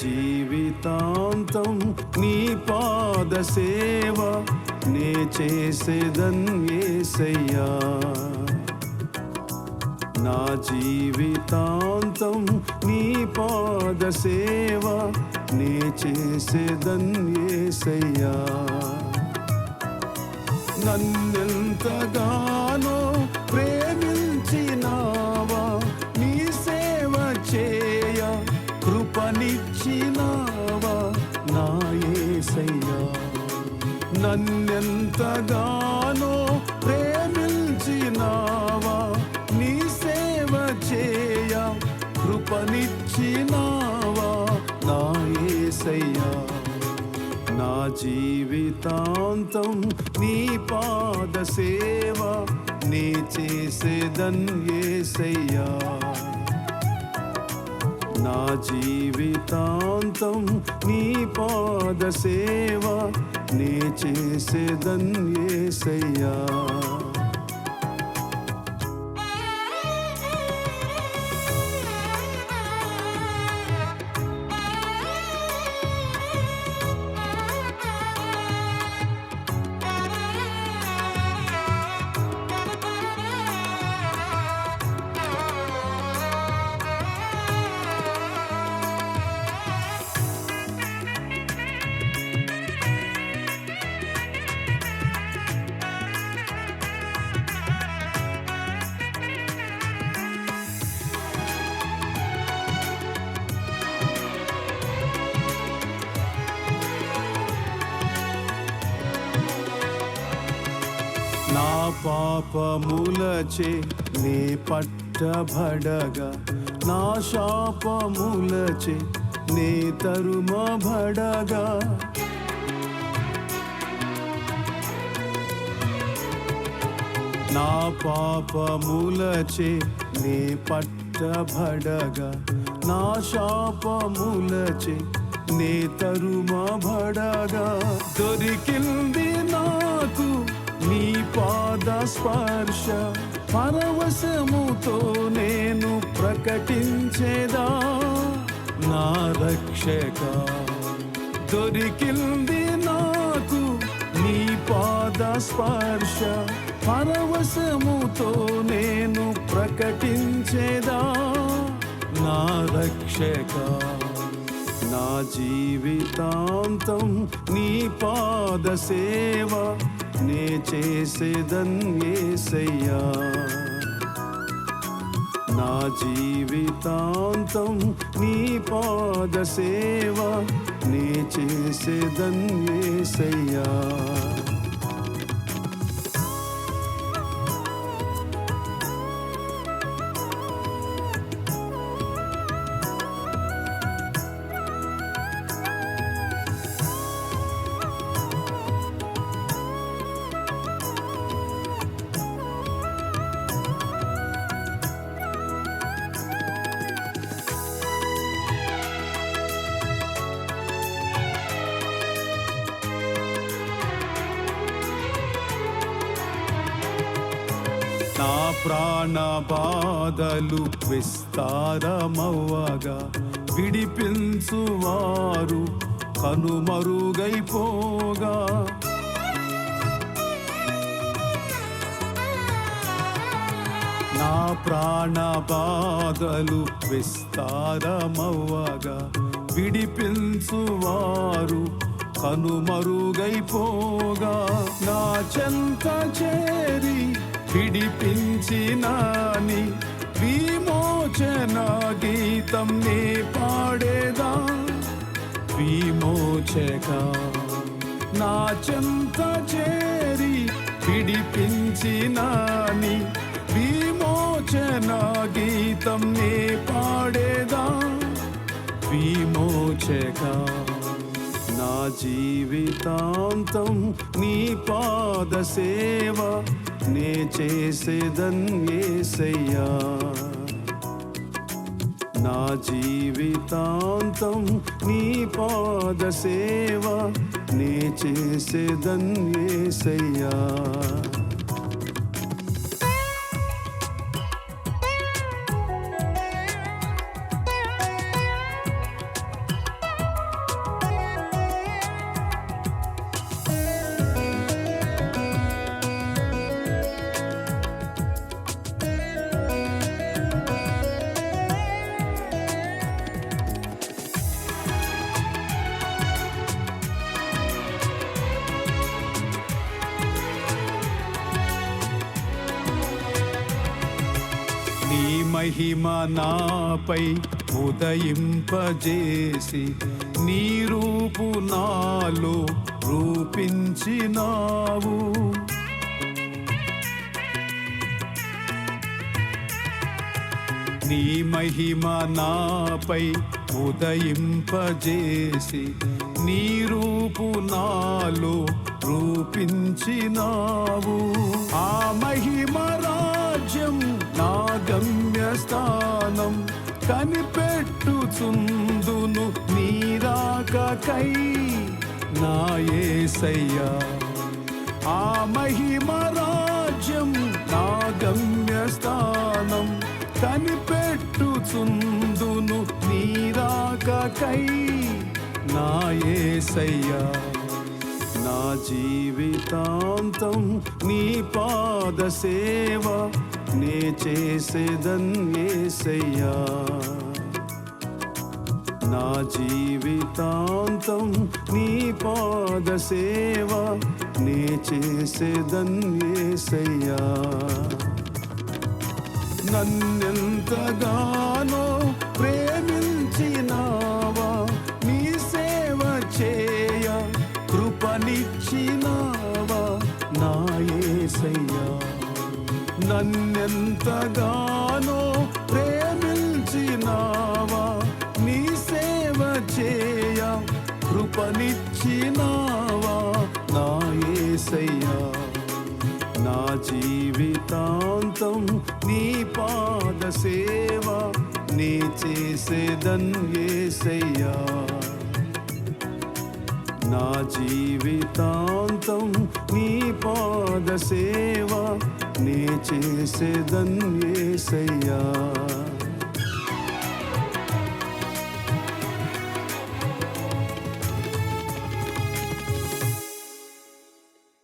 జీవితాంతం నీ పాద సేవ నే చేసేదన్యేసయ్యా నా జీవితాంతం నీ పాద సేవ నే చేసేదన్యేసయ్యా నన్నెంతగానో ప్రేమి కృపనిచ్చినావా నా ఏసయ్యా నా జీవితాంతం నీ పాద సేవ నీ చేసేదన్ ఏసయ్యా. నా జీవితాంతం నీ పాద సేవ నీ చేసేదన్ ఏసయ్యా. పాపములచే నే పట్టబడగా నా శాపములచే నే తరుమబడగా. నా పాపములచే నే పట్టబడగా నా శాపములచే నే తరుమబడగా. దొరికింది నాకు నీ పాద స్పర్శ పరవశముతో నేను ప్రకటించేదా? నా రక్షక దొరికింది నాకు నీ పాద స్పర్శ పరవశముతో నేను ప్రకటించేదా? నా రక్షక నా జీవితాంతం నీ పాద సేవ నే చేసేదన్యేసయ్యా నా జీవితాంతం నీ పాద సేవ నే చేసేదన్యేసయ్యా ప్రాణ బాధలు విస్తారమవ్వగా విడిపించువారు కనుమరుగైపోగా. నా ప్రాణ బాధలు విస్తారమవ్వగా విడిపించువారు కనుమరుగైపోగా. నా చెంత చేరి విడిపించినాని విమోచన గీతం నే పాడేదా? విమోచక నా చెంత చేరి విడిపించినాని విమోచన గీతం నే పాడేదా? విమోచక నా జీవితాంతం నీ పాద సేవ నే చేసేదన్యేసయ్యా నా జీవితాంతం నీ పాద సేవ నే చేసేదన్యేసయ్యా మహిమ నాపై ఉదయింపజేసి నీ రూపు నాలో రూపించినావు. నీ మహిమ నాపై ఉదయింపజేసి నీ రూపు నాలో రూపించినావు. ఆ మహిమ నా గమ్యస్థానం కనిపెట్టుచుందును నీరాకై నా యేసయ్యా ఆ మహిమ రాజ్యం నా గమ్యస్థానం కనిపెట్టుచుందును నీరాకై నా యేసయ్యా నా జీవితాంతం నీ పాద సేవ నే చేసేదన్ యేసయ్యా నా జీవితాంతం నీ పాద సేవ నే చేసేదన్ యేసయ్యా నన్నెంతగానో ప్రేమించినావా నీ సేవ చేయ కృపనిచ్చినావా నా ఏసయ్యా నన్నెంతగానో ప్రేమించినావా? నీ సేవ చేయ కృపనిచ్చినావా? నా ఏసయ్యా నా జీవితాంతం నీ పాద సేవ నీ చేసేదన్ నా జీవితాంతం నీ పాద సేవ నే చేసేదన్యేసయ్యా